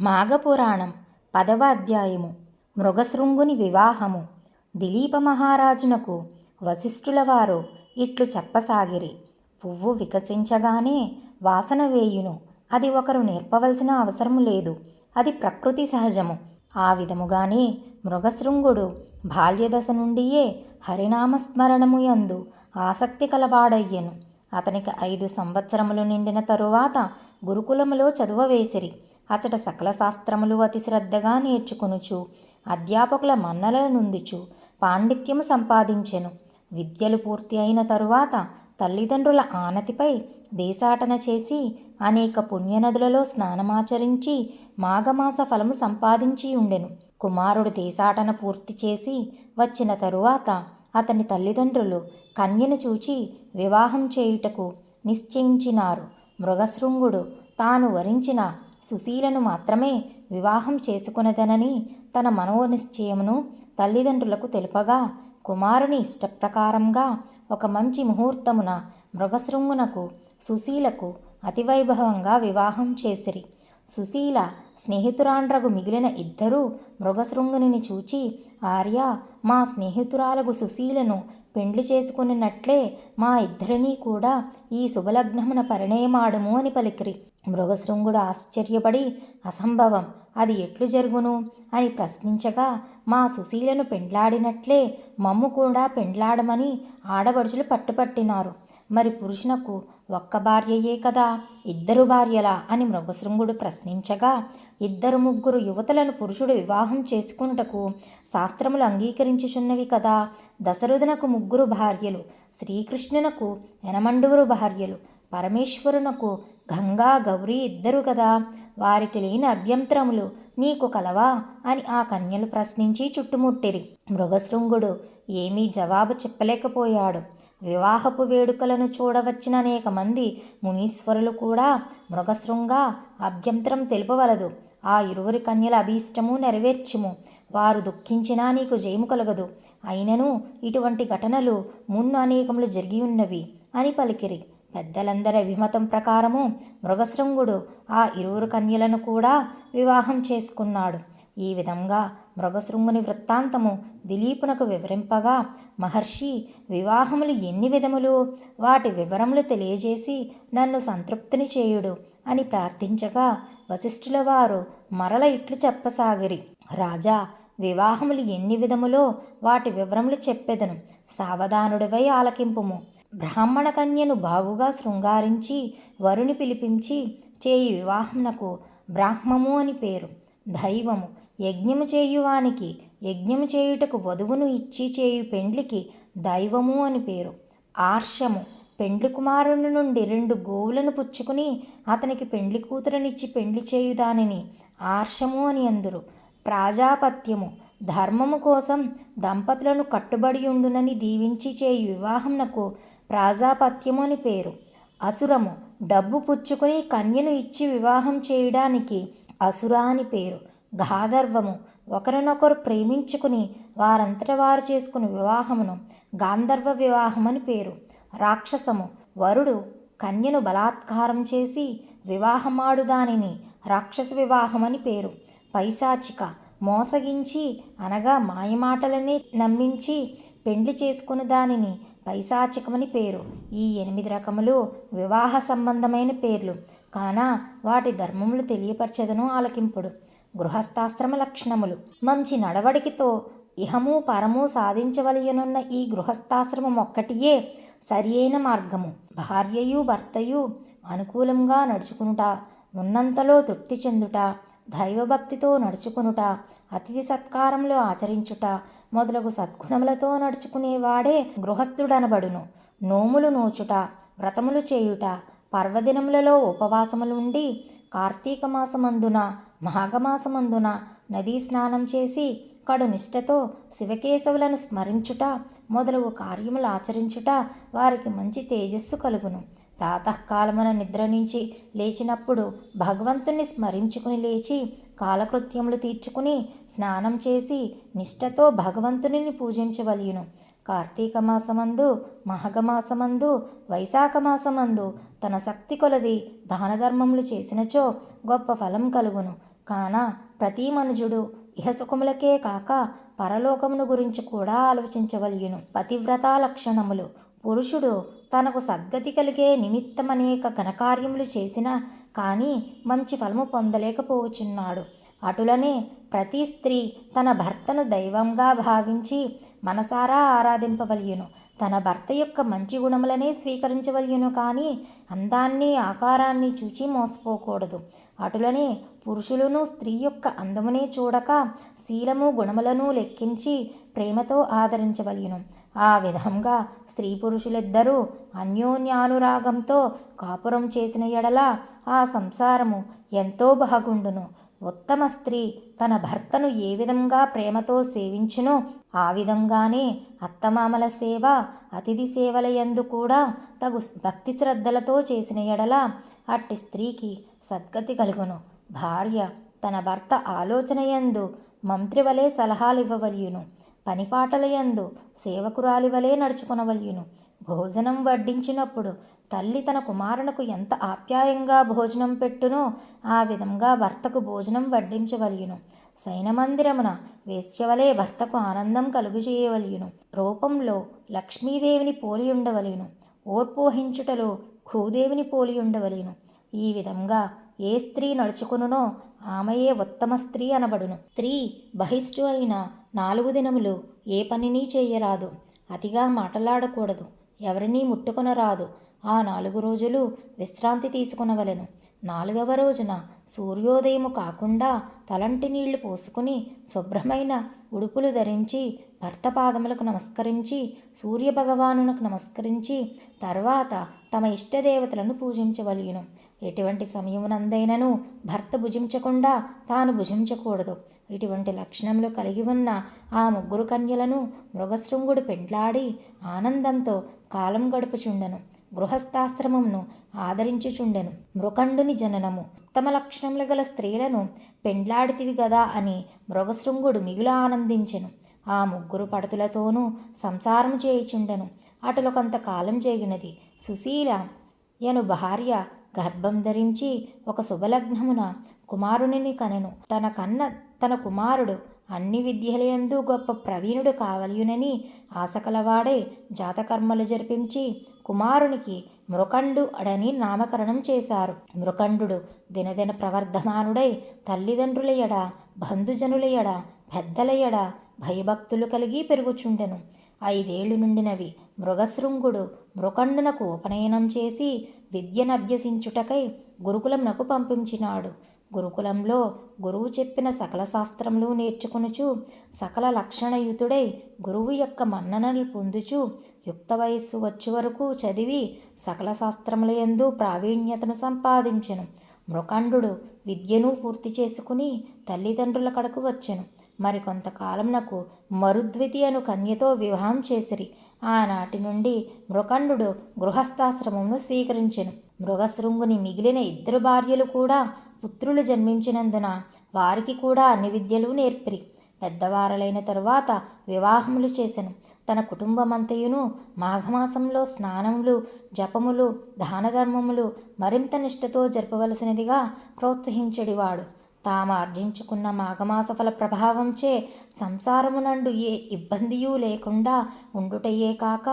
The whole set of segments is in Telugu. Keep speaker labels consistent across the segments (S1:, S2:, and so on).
S1: మాఘపురాణం పదవ అధ్యాయము మృగశృంగుని వివాహము. దిలీప మహారాజునకు వశిష్ఠుల వారు ఇట్లు చెప్పసాగిరి పువ్వు వికసించగానే వాసన వేయును. అది ఒకరు నేర్పవలసిన అవసరము లేదు. అది ప్రకృతి సహజము. ఆ విధముగానే మృగశృంగుడు బాల్యదశ నుండియే హరినామస్మరణము యందు ఆసక్తి కలవాడయ్యెను. అతనికి ఐదు సంవత్సరములు నిండిన తరువాత గురుకులములో చదువవేసిరి అచట సకల శాస్త్రములు అతి శ్రద్ధగా నేర్చుకొనుచు అధ్యాపకుల మన్నలను పాండిత్యము సంపాదించెను. విద్యలు పూర్తి అయిన తరువాత తల్లిదండ్రుల ఆనతిపై దేశాటన చేసి అనేక పుణ్యనదులలో స్నానమాచరించి మాఘమాస ఫలము సంపాదించి ఉండెను. కుమారుడు దేశాటన పూర్తి చేసి వచ్చిన తరువాత అతని తల్లిదండ్రులు కన్యను చూచి వివాహం చేయుటకు నిశ్చయించినారు. మృగశృంగుడు తాను వరించిన సుశీలను మాత్రమే వివాహం చేసుకునేదనని తన మనోనిశ్చయమును తల్లిదండ్రులకు తెలుపగా కుమారుని ఇష్టప్రకారంగా ఒక మంచి ముహూర్తమున మృగశృంగునకు సుశీలకు అతివైభవంగా వివాహం చేసిరి. సుశీల స్నేహితురాండ్రగు మిగిలిన ఇద్దరూ మృగశృంగుని చూచి ఆర్య మా స్నేహితురాలకు సుశీలను పెండ్లి చేసుకున్నట్లే మా ఇద్దరినీ కూడా ఈ శుభలగ్నమున పరిణయమాడము అని పలికిరి. మృగశృంగుడు ఆశ్చర్యపడి అసంభవం! అది ఎట్లు జరుగును? అని ప్రశ్నించగా మా సుశీలను పెండ్లాడినట్లే మమ్ము కూడా పెండ్లాడమని ఆడబడుచులు పట్టుపట్టినారు. మరి పురుషునకు ఒక్క భార్యయే కదా ఇద్దరు భార్యలా? అని మృగశృంగుడు ప్రశ్నించగా ఇద్దరు ముగ్గురు యువతలను పురుషుడు వివాహం చేసుకున్నటకు శాస్త్రములు అంగీకరించుచున్నవి కదా. దశరథునకు ముగ్గురు భార్యలు శ్రీకృష్ణునకు ఎనమండుగురు భార్యలు పరమేశ్వరునకు గంగా గౌరీ ఇద్దరు కదా. వారికి లేని అభ్యంతరములు నీకు కలవా? అని ఆ కన్యలు ప్రశ్నించి చుట్టుముట్టిరి. మృగశృంగుడు ఏమీ జవాబు చెప్పలేకపోయాడు. వివాహపు వేడుకలను చూడవచ్చిన అనేక మంది మునీశ్వరులు కూడా మృగశృంగ అభ్యంతరం తెలుపవలదు. ఆ ఇరువురి కన్యల అభీష్టము నెరవేర్చుము. వారు దుఃఖించినా నీకు జయము కలగదు. అయినను ఇటువంటి ఘటనలు మున్ను అనేకములు జరిగి ఉన్నవి అని పలికిరి. పెద్దలందరి అభిమతం ప్రకారము మృగశృంగుడు ఆ ఇరువురు కన్యలను కూడా వివాహం చేసుకున్నాడు. ఈ విధంగా మృగశృంగుని వృత్తాంతము దిలీపునకు వివరింపగా మహర్షి వివాహములు ఎన్ని విధములు? వాటి వివరములు తెలియజేసి నన్ను సంతృప్తిని చేయుడు అని ప్రార్థించగా వశిష్ఠుల వారు మరల ఇట్లు చెప్పసాగిరి. రాజా వివాహములు ఎన్ని విధములో వాటి వివరములు చెప్పెదను. సావధానుడివై ఆలకింపుము. బ్రాహ్మణ కన్యను బాగుగా శృంగారించి వరుని పిలిపించి చేయి వివాహమునకు బ్రాహ్మము అని పేరు. దైవము యజ్ఞము చేయువానికి యజ్ఞము చేయుటకు వధువును ఇచ్చి చేయు పెండ్లికి దైవము అని పేరు. ఆర్షము పెండ్లి కుమారుని నుండి రెండు గోవులను పుచ్చుకుని అతనికి పెండ్లి కూతురనిచ్చి పెండ్లి చేయు దానిని ఆర్షము అని అందురు. ప్రాజాపత్యము. ధర్మము కోసం దంపతులను కట్టుబడి ఉండునని దీవించి చేయు వివాహమునకు ప్రాజాపత్యము అని పేరు. అసురము డబ్బు పుచ్చుకుని కన్యను ఇచ్చి వివాహం చేయడానికి అసుర అని పేరు. గాధర్వము ఒకరినొకరు ప్రేమించుకుని వారంతట వారు చేసుకుని వివాహమును గాంధర్వ వివాహం అని పేరు. రాక్షసము వరుడు కన్యను బలాత్కారం చేసి వివాహమాడు దానిని రాక్షస వివాహం అని పేరు. పైశాచిక. మోసగించి అనగా మాయమాటలనే నమ్మించి పెండ్లి చేసుకుని దానిని పైశాచికమని పేరు. ఈ ఎనిమిది రకములు వివాహ సంబంధమైన పేర్లు. కాన వాటి ధర్మములు తెలియపరచదను ఆలకింపుడు. గృహస్థాశ్రమ లక్షణములు. మంచి నడవడికితో ఇహము పరము సాధించవలయనున్న ఈ గృహస్థాశ్రమం ఒక్కటియే సరి అయిన మార్గము. భార్యయు భర్తయు అనుకూలంగా నడుచుకునుట ఉన్నంతలో తృప్తి చెందుట దైవభక్తితో నడుచుకునుట అతిథి సత్కారంలో ఆచరించుట మొదలగు సద్గుణములతో నడుచుకునేవాడే గృహస్థుడనబడును. నోములు నోచుట వ్రతములు చేయుట పర్వదినములలో ఉపవాసములు ఉండి కార్తీక మాసమందున మాఘమాసమందున నదీ స్నానం చేసి కడు నిష్టతో శివకేశవులను స్మరించుట మొదలగు కార్యములు ఆచరించుట వారికి మంచి తేజస్సు కలుగును. ప్రాతకాలమున నిద్ర నుంచి లేచినప్పుడు భగవంతుణ్ణి స్మరించుకుని లేచి కాలకృత్యములు తీర్చుకుని స్నానం చేసి నిష్టతో భగవంతుని పూజించవలయును. కార్తీక మాసమందు మాఘమాసమందు వైశాఖ మాసమందు తన శక్తి కొలది దానధర్మములు చేసినచో గొప్ప ఫలం కలుగును. కాన ప్రతి మనుజుడు ఇహసుఖములకే కాక పరలోకమును గురించి కూడా ఆలోచించవలయును. పతివ్రతా లక్షణములు. పురుషుడు తనకు సద్గతి కలిగే నిమిత్తమనేక ఘనకార్యములు చేసినా కానీ మంచి ఫలము పొందలేకపోవచ్చున్నాడు. అటులనే ప్రతి స్త్రీ తన భర్తను దైవంగా భావించి మనసారా ఆరాధింపవలయును. తన భర్త యొక్క మంచి గుణములనే స్వీకరించవలయును కానీ అందాన్ని ఆకారాన్ని చూచి మోసపోకూడదు. అటులనే పురుషులను స్త్రీ యొక్క అందమునే చూడక శీలము గుణములను లెక్కించి ప్రేమతో ఆదరించవలయును ఆ విధంగా స్త్రీ పురుషులిద్దరూ అన్యోన్యానురాగంతో కాపురం చేసిన ఎడల ఆ సంసారము ఎంతో బాగుండును. ఉత్తమ స్త్రీ తన భర్తను ఏ విధంగా ప్రేమతో సేవించునో ఆ విధంగానే అత్తమామల సేవ అతిథి సేవల యందు కూడా తగు భక్తి శ్రద్ధలతో చేసిన ఎడల అట్టి స్త్రీకి సద్గతి కలుగును. భార్య తన భర్త ఆలోచన యందు మంత్రి పనిపాటలయందు సలహాలు యందు సేవకురాలి వలె నడుచుకునవలయును. భోజనం వడ్డించినప్పుడు తల్లి తన కుమారునకు ఎంత ఆప్యాయంగా భోజనం పెట్టునో ఆ విధంగా భర్తకు భోజనం వడ్డించవలయును. శయనమందిరమున వేశ్యవలే భర్తకు ఆనందం కలుగుచేయవలయును రూపంలో లక్ష్మీదేవిని పోలి ఉండవలయును ఓర్పోహించుటలో భూదేవిని పోలి ఉండవలయును ఈ విధంగా ఏ స్త్రీ నడుచుకునునో ఆమెయే ఉత్తమ స్త్రీ అనబడును. స్త్రీ బహిష్టు అయిన నాలుగు దినములు ఏ పనిని చేయరాదు. అతిగా మాటలాడకూడదు. ఎవరినీ ముట్టుకొనరాదు. ఆ నాలుగు రోజులు విశ్రాంతి తీసుకునవలెను. నాలుగవ రోజున సూర్యోదయము కాకుండా తలంటి నీళ్ళు పోసుకుని శుభ్రమైన ఉడుపులు ధరించి భర్త పాదములకు నమస్కరించి సూర్యభగవానునకు నమస్కరించి తర్వాత తమ ఇష్టదేవతలను పూజించవలిగిను ఎటువంటి సమయమునందైనను భర్త భుజించకుండా తాను భుజించకూడదు. ఇటువంటి లక్షణములు కలిగి ఉన్న ఆ ముగ్గురు కన్యలను మృగశృంగుడు పెండ్లాడి ఆనందంతో కాలం గడుపుచుండెను. గృహస్థాశ్రమంను ఆదరించుచుండెను. మృకండుని జననము. ఉత్తమ లక్షణములు గల స్త్రీలను పెండ్లాడితివి గదా అని మృగశృంగుడు మిగుల ఆనందించెను. ఆ ముగ్గురు పడతులతోనూ సంసారం చేయుచుండెను. అటులో కొంతకాలం జరిగినది. సుశీల యను భార్య గర్భం ధరించి ఒక శుభలగ్నమున కుమారునిని కనెను. తన కన్న తన కుమారుడు అన్ని విద్యలయందు గొప్ప ప్రవీణుడు కావలయునని ఆశకలవాడే జాతకర్మలు జరిపించి కుమారునికి మృకండు అడని నామకరణం చేశారు. మృకండు దినదిన ప్రవర్ధమానుడై తల్లిదండ్రులయడ బంధుజనులయడ పెద్దలయడ భయభక్తులు కలిగి పెరుగుచుండెను. ఐదేళ్ళు నుండినవి మృగశృంగుడు మృకండునకు ఉపనయనం చేసి విద్యనభ్యసించుటకై గురుకులమునకు పంపించినాడు. గురుకులంలో గురువు చెప్పిన సకల శాస్త్రములు నేర్చుకునుచు సకల లక్షణయుతుడై గురువు యొక్క మన్ననలు పొందుచు యుక్త వయస్సు వచ్చే వరకు చదివి సకల శాస్త్రముల యందు ప్రావీణ్యతను సంపాదించెను. మృఖండు విద్యను పూర్తి చేసుకుని తల్లిదండ్రుల కడకు వచ్చెను. మరి కొంతకాలంనకు మరుద్వితి అను కన్యతో వివాహం చేసిరి. ఆనాటి నుండి మృకండు గృహస్థాశ్రమమును స్వీకరించెను. మృగశృంగుని మిగిలిన ఇద్దరు భార్యలు కూడా పుత్రులు జన్మించినందున వారికి కూడా అన్ని విద్యలు నేర్పిరి. పెద్దవారలైన తరువాత వివాహములు చేసెను. తన కుటుంబమంతయును మాఘమాసంలో స్నానములు జపములు దానధర్మములు మరింత నిష్ఠతో జరపవలసినదిగా ప్రోత్సహించడివాడు. తాము ఆర్జించుకున్న మాఘమాసఫల ప్రభావంచే సంసారమునందు ఏ ఇబ్బందియూ లేకుండా ఉండుటయే కాక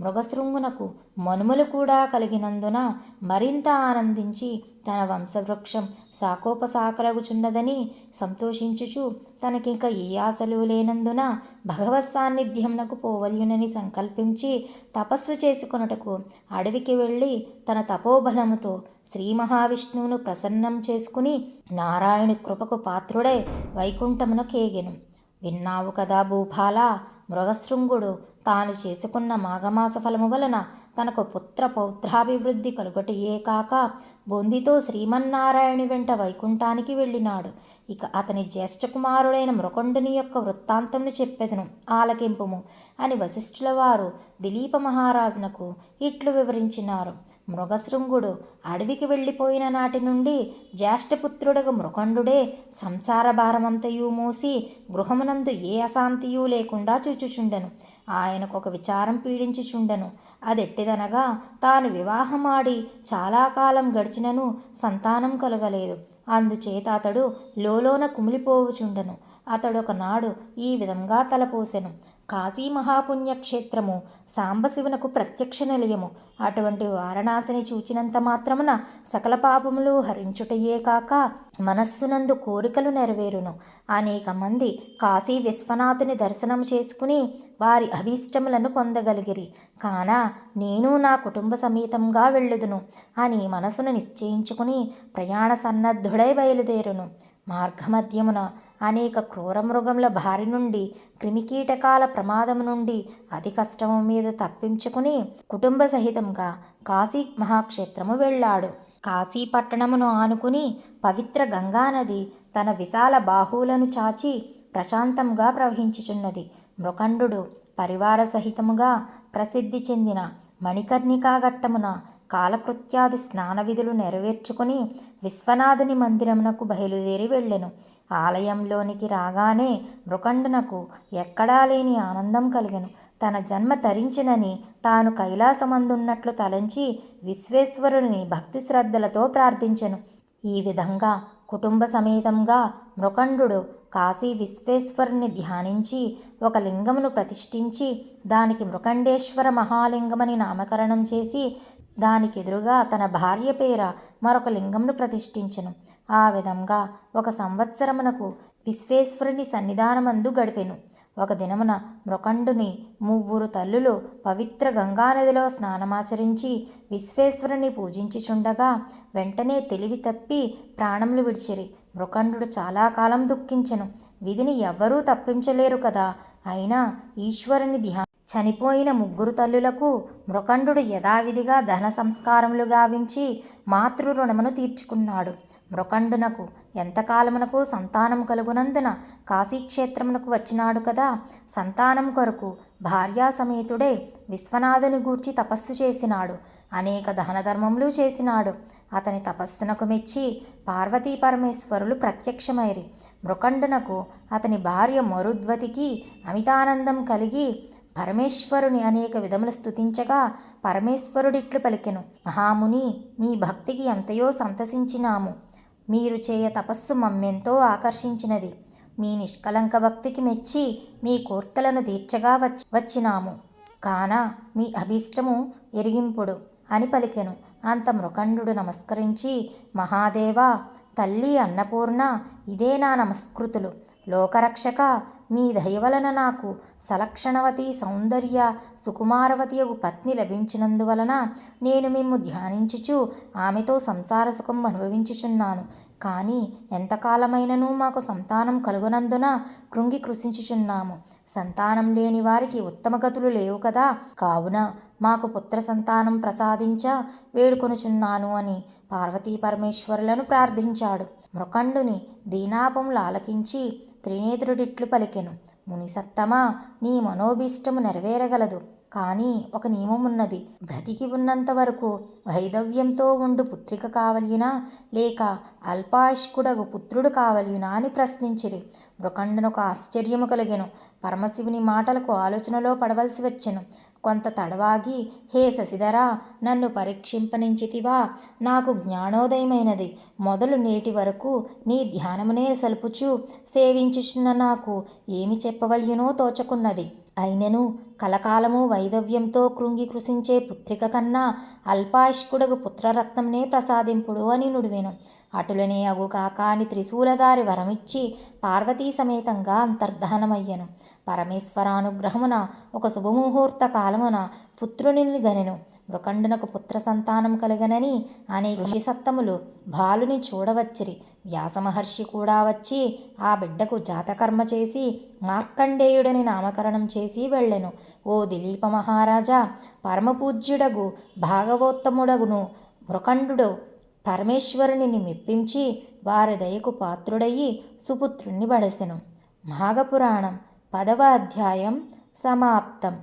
S1: మృగశృంగునకు మనుమలు కూడా కలిగినందున మరింత ఆనందించి తన వంశవృక్షం సాకోపసాకలగుచున్నదని సంతోషించుచు తనకింక ఏ ఆశలు లేనందున భగవత్ సాన్నిధ్యంనకు పోవలయునని సంకల్పించి తపస్సు చేసుకొనుటకు అడవికి వెళ్ళి తన తపోబలముతో శ్రీ మహావిష్ణువును ప్రసన్నం చేసుకుని నారాయణు కృపకు పాత్రుడై వైకుంఠమున కేగెను విన్నావు కదా భూపాల మృగశృంగుడు తాను చేసుకున్న మాఘమాస ఫలము వలన తనకు పుత్ర పౌత్రాభివృద్ధి కలుగటయే కాక బొందితో శ్రీమన్నారాయణి వెంట వైకుంఠానికి వెళ్ళినాడు. ఇక అతని జ్యేష్ఠ కుమారుడైన మృకొండుని యొక్క వృత్తాంతమును చెప్పెదను. ఆలకింపుము అని వశిష్ఠుల వారు దిలీప మహారాజునకు ఇట్లు వివరించినారు. మృగశృంగుడు అడవికి వెళ్ళిపోయిన నాటి నుండి జ్యేష్ఠపుత్రుడగు మృకండుడే సంసార భారమంతయు మోసి గృహమునందు ఏ అశాంతియు లేకుండా చూచుచుండెను. ఆయనకు ఒక విచారం పీడించుచుండెను. అదెట్టిదనగా తాను వివాహమాడి చాలా కాలం గడిచినను సంతానం కలగలేదు. అందుచేత అతడు లోలోన కుమిలిపోవుచుండెను. అతడు ఒకనాడు ఈ విధంగా తలపోసెను. కాశీ మహాపుణ్యక్షేత్రము సాంబశివునకు ప్రత్యక్ష నిలయము. అటువంటి వారణాసిని చూచినంత మాత్రమున సకల పాపములు హరించుటయే కాక మనస్సునందు కోరికలు నెరవేరును. అనేక మంది కాశీ విశ్వనాథుని దర్శనం చేసుకుని వారి అభీష్టములను పొందగలిగిరి. కాన నేను నా కుటుంబ సమేతంగా వెళ్ళుదును అని మనసును నిశ్చయించుకుని ప్రయాణ సన్నద్ధుడై బయలుదేరును. మార్గమధ్యమున అనేక క్రూరమృగముల బారి నుండి క్రిమికీటకాల ప్రమాదం నుండి అతి కష్టము మీద తప్పించుకుని కుటుంబ సహితంగా కాశీ మహాక్షేత్రము వెళ్ళాడు. కాశీ పట్టణమును ఆనుకుని పవిత్ర గంగానది తన విశాల బాహువులను చాచి ప్రశాంతంగా ప్రవహించుచున్నది. మృకండు పరివార సహితముగా ప్రసిద్ధి చెందిన మణికర్ణికా ఘట్టమున కాలకృత్యాది స్నాన విధులు నెరవేర్చుకుని విశ్వనాథుని మందిరమునకు బయలుదేరి వెళ్ళెను. ఆలయంలోనికి రాగానే మృకండునకు ఎక్కడా లేని ఆనందం కలిగెను. తన జన్మ తరించినని తాను కైలాసమందున్నట్లు తలంచి విశ్వేశ్వరుని భక్తి శ్రద్ధలతో ప్రార్థించెను. ఈ విధంగా కుటుంబ సమేతంగా మృకండు కాశీ విశ్వేశ్వరుని ధ్యానించి ఒక లింగమును ప్రతిష్ఠించి దానికి మృకండేశ్వర మహాలింగమని నామకరణం చేసి దానికి ఎదురుగా తన భార్య పేర మరొక లింగంను ప్రతిష్ఠించెను. ఆ విధంగా ఒక సంవత్సరమునకు విశ్వేశ్వరుని సన్నిధానమందు గడిపెను. ఒక దినమున మృకండుని మువ్వురు తల్లులు పవిత్ర గంగానదిలో స్నానమాచరించి విశ్వేశ్వరుని పూజించుచుండగా వెంటనే తెలివి తప్పి ప్రాణములు విడిచిరి. మృకండు చాలా కాలం దుఃఖించెను. విధిని ఎవ్వరూ తప్పించలేరు కదా. అయినా ఈశ్వరుని ధ్యా చనిపోయిన ముగ్గురు తల్లులకు మృకండు యథావిధిగా ధన సంస్కారములు గావించి మాతృ రుణమును తీర్చుకున్నాడు. మృకండునకు ఎంతకాలమునకు సంతానం కలుగునందున కాశీక్షేత్రమునకు వచ్చినాడు కదా. సంతానం కొరకు భార్యా సమేతుడే విశ్వనాథుని గూర్చి తపస్సు చేసినాడు. అనేక ధనధర్మములు చేసినాడు. అతని తపస్సునకు మెచ్చి పార్వతీ పరమేశ్వరులు ప్రత్యక్షమైరి మృకండునకు అతని భార్య మరుద్వతికి అమితానందం కలిగి పరమేశ్వరుని అనేక విధములు స్థుతించగా పరమేశ్వరుడిట్లు పలికెను. మహాముని మీ భక్తికి ఎంతయో సంతసించినాము. మీరు చేయ తపస్సు మమ్మెంతో ఆకర్షించినది. మీ నిష్కలంక భక్తికి మెచ్చి మీ కోర్కెలను తీర్చగా వచ్చి వచ్చినాము. కాన మీ అభీష్టము ఎరిగింపుడు అని పలికెను. అంత మృకండు నమస్కరించి మహాదేవ తల్లి అన్నపూర్ణ ఇదే నా నమస్కృతులు. లోకరక్షక మీ దయవలన నాకు సలక్షణవతి సౌందర్య సుకుమారవతియగు పత్ని లభించినందువలన నేను మిమ్ము ధ్యానించుచు ఆమెతో సంసార సుఖం అనుభవించుచున్నాను. కానీ ఎంతకాలమైనను మాకు సంతానం కలుగునందున కృంగి కృషించుచున్నాము. సంతానం లేని వారికి ఉత్తమ గతులు లేవు కదా. కావున మాకు పుత్ర సంతానం ప్రసాదించ వేడుకొనుచున్నాను అని పార్వతీ పరమేశ్వరులను ప్రార్థించాడు. మృకండుని దీనాపములు ఆలకించి త్రినేత్రుడిట్లు పలికెను. మునిసత్తమా నీ మనోభీష్టము నెరవేరగలదు. కానీ ఒక నియమం ఉన్నది బ్రతికి ఉన్నంత వరకు వైధవ్యంతో ఉండు పుత్రిక కావలియునా లేక అల్పాయుష్కుడగు పుత్రుడు కావలియునా అని ప్రశ్నించిరి. మృకండునొక ఆశ్చర్యము కలిగెను. పరమశివుని మాటలకు ఆలోచనలో పడవలసి వచ్చెను. కొంత తడవాగి హే శశిధరా నన్ను పరీక్షింపనించితివా? నాకు జ్ఞానోదయమైనది. మొదలు నేటి వరకు నీ ధ్యానమునే సలుపుచు సేవించుచున్న నాకు ఏమి చెప్పవలయునో తోచకున్నది. అయినను కలకాలము వైదవ్యంతో కృంగి కృషించే పుత్రిక కన్నా అల్పాయుష్కుడకు పుత్రరత్నంనే ప్రసాదింపుడు అని నుడివెను. అటులనే అగు కాకాని త్రిశూలదారి వరమిచ్చి పార్వతీ సమేతంగా అంతర్ధానమయ్యను. పరమేశ్వరానుగ్రహమున ఒక శుభముహూర్త కాలమున పుత్రుని గనెను. మృకండునకు పుత్ర సంతానం కలగనని అనే ఋషి సత్తములు బాలుని చూడవచ్చిరి. వ్యాసమహర్షి కూడా వచ్చి ఆ బిడ్డకు జాతకర్మ చేసి మార్కండేయుడని నామకరణం చేసి వెళ్ళెను. ఓ దిలీప మహారాజా పరమపూజ్యుడగు భాగవోత్తముడగును మృకండు పరమేశ్వరుని మెప్పించి వారి దయకు పాత్రుడయ్యి సుపుత్రుణ్ణి బడసెను మాఘపురాణం పదవ అధ్యాయం సమాప్తం.